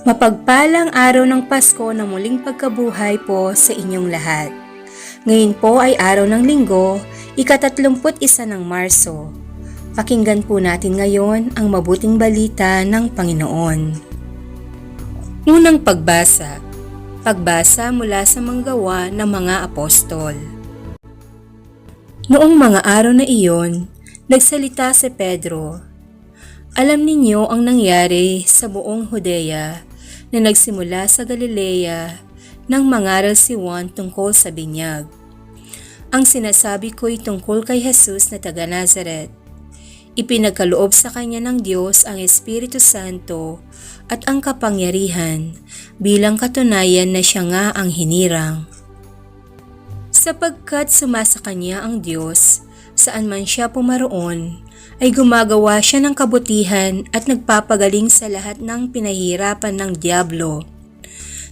Mapagpalang araw ng Pasko na muling pagkabuhay po sa inyong lahat. Ngayon po ay araw ng linggo, ikatatlumput isa ng Marso. Pakinggan po natin ngayon ang mabuting balita ng Panginoon. Unang pagbasa. Pagbasa mula sa manggawa ng mga apostol. Noong mga araw na iyon, nagsalita si Pedro. Alam ninyo ang nangyari sa buong Judea na nagsimula sa Galilea nang mangaral si Juan tungkol sa binyag. Ang sinasabi ko'y tungkol kay Jesus na taga Nazareth. Ipinagkaloob sa kanya ng Diyos ang Espiritu Santo at ang kapangyarihan bilang katunayan na siya nga ang hinirang. Sapagkat sumasa kanya ang Diyos, saan man siya pumaroon, ay gumagawa siya ng kabutihan at nagpapagaling sa lahat ng pinahirapan ng Diablo.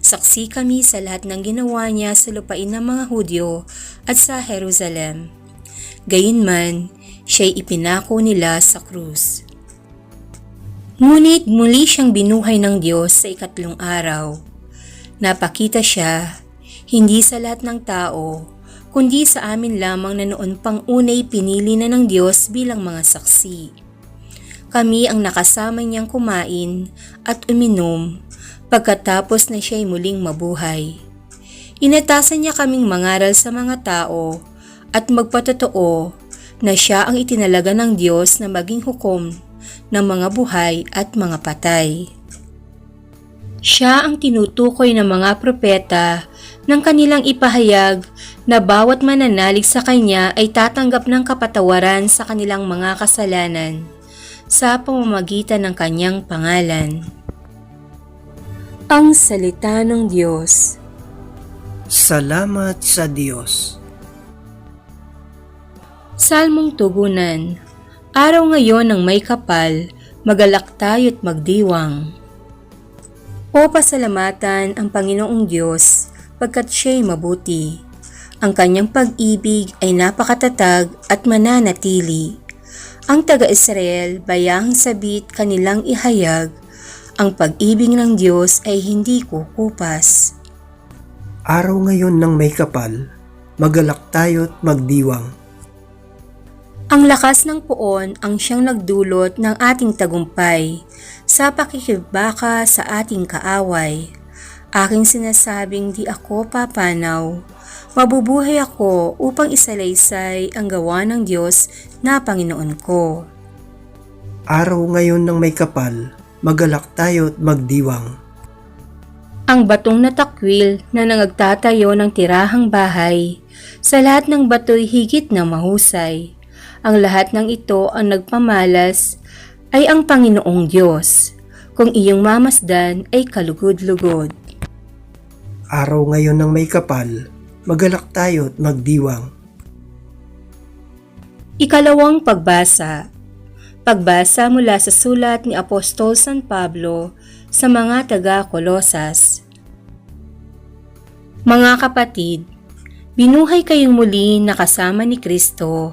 Saksi kami sa lahat ng ginawa niya sa lupain ng mga Hudyo at sa Jerusalem. Gayunman, siya'y ipinako nila sa krus. Ngunit muli siyang binuhay ng Diyos sa ikatlong araw. Napakita siya, hindi sa lahat ng tao, kundi sa amin lamang na noon pang unay pinili na ng Diyos bilang mga saksi. Kami ang nakasama niyang kumain at uminom pagkatapos na siya'y muling mabuhay. Inatasan niya kaming mangaral sa mga tao at magpatotoo na siya ang itinalaga ng Diyos na maging hukom ng mga buhay at mga patay. Siya ang tinutukoy ng mga propeta ng kanilang ipahayag na bawat mananalig sa Kanya ay tatanggap ng kapatawaran sa kanilang mga kasalanan sa pamamagitan ng Kanyang pangalan. Ang Salita ng Diyos Salamat sa Diyos. Salmong Tugunan Araw ngayon ng may kapal, magalak tayo't magdiwang. O pasalamatan ang Panginoong Diyos pagkat siya'y mabuti. Ang kanyang pag-ibig ay napakatatag at mananatili. Ang taga-Israel bayang sabit kanilang ihayag, ang pag-ibig ng Diyos ay hindi kukupas. Araw ngayon ng may kapal, magalak tayo't magdiwang. Ang lakas ng puon ang siyang nagdulot ng ating tagumpay sa pakikibaka sa ating kaaway. Aking sinasabing di ako papanaw. Mabubuhay ako upang isalaysay ang gawa ng Diyos na Panginoon ko. Araw ngayon ng may kapal, magalak tayo't magdiwang. Ang batong natakwil na nangagtatayo ng tirahang bahay, sa lahat ng bato'y higit na mahusay. Ang lahat ng ito ang nagpamalas ay ang Panginoong Diyos. Kung iyong mamasdan ay kalugod-lugod. Araw ngayon ng may kapal, magalak tayo't magdiwang. Ikalawang pagbasa Pagbasa mula sa sulat ni Apostol San Pablo sa mga taga-Kolosas. Mga kapatid, binuhay kayong muli na kasama ni Kristo,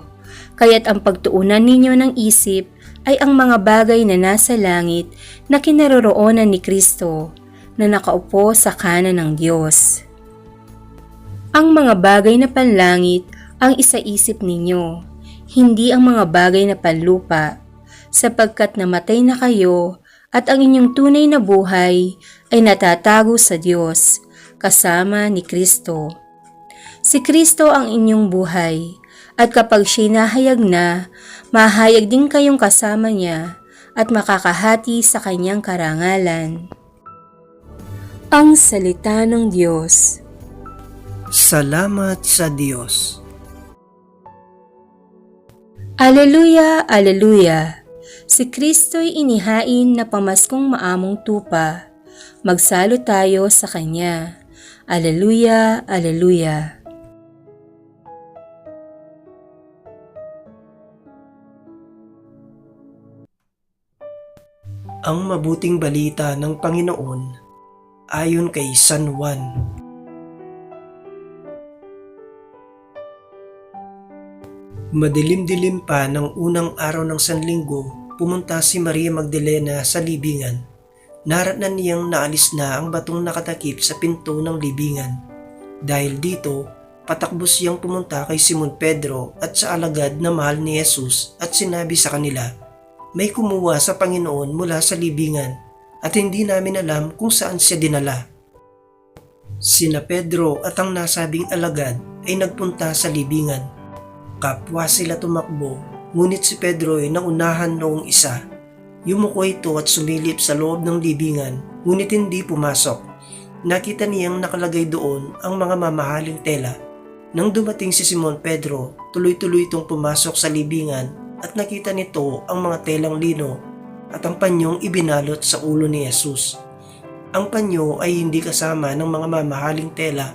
kaya't ang pagtuunan ninyo ng isip ay ang mga bagay na nasa langit na kinaroroonan ni Kristo na nakaupo sa kanan ng Diyos. Ang mga bagay na panlangit ang isaisip ninyo, hindi ang mga bagay na panlupa, sapagkat namatay na kayo at ang inyong tunay na buhay ay natatago sa Diyos kasama ni Kristo. Si Kristo ang inyong buhay at kapag siya'y nahayag na, mahayag din kayong kasama niya at makakahati sa kanyang karangalan. Ang Salita ng Diyos Salamat sa Diyos. Aleluya, Aleluya! Si Kristo'y inihain na pamaskong maamong tupa. Magsalo tayo sa Kanya. Aleluya, Aleluya! Ang mabuting balita ng Panginoon ayon kay San Juan. Madilim-dilim pa ng unang araw ng Sanlinggo, pumunta si Maria Magdalena sa libingan naratnan niyang naalis na ang batong nakatakip sa pinto ng libingan. Dahil dito, patakbo siyang pumunta kay Simon Pedro at sa alagad na mahal ni Jesus at sinabi sa kanila, May kumuha sa Panginoon mula sa libingan at hindi namin alam kung saan siya dinala. Sina Pedro at ang nasabing alagad ay nagpunta sa libingan. Kapwa sila tumakbo, ngunit si Pedro ay naunahan noong isa. Yumuko ito at sumilip sa loob ng libingan, ngunit hindi pumasok. Nakita niyang nakalagay doon ang mga mamahaling tela. Nang dumating si Simon Pedro, tuloy-tuloy itong pumasok sa libingan at nakita nito ang mga telang lino at ang panyong ibinalot sa ulo ni Jesus. Ang panyo ay hindi kasama ng mga mamahaling tela,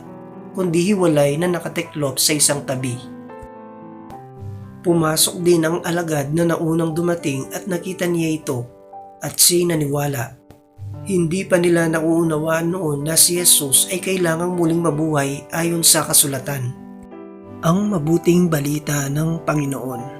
kundi hiwalay na nakatiklop sa isang tabi. Pumasok din ang alagad na naunang dumating at nakita niya ito at siya'y naniwala. Hindi pa nila nauunawaan noon na si Jesus ay kailangang muling mabuhay ayon sa kasulatan. Ang mabuting balita ng Panginoon.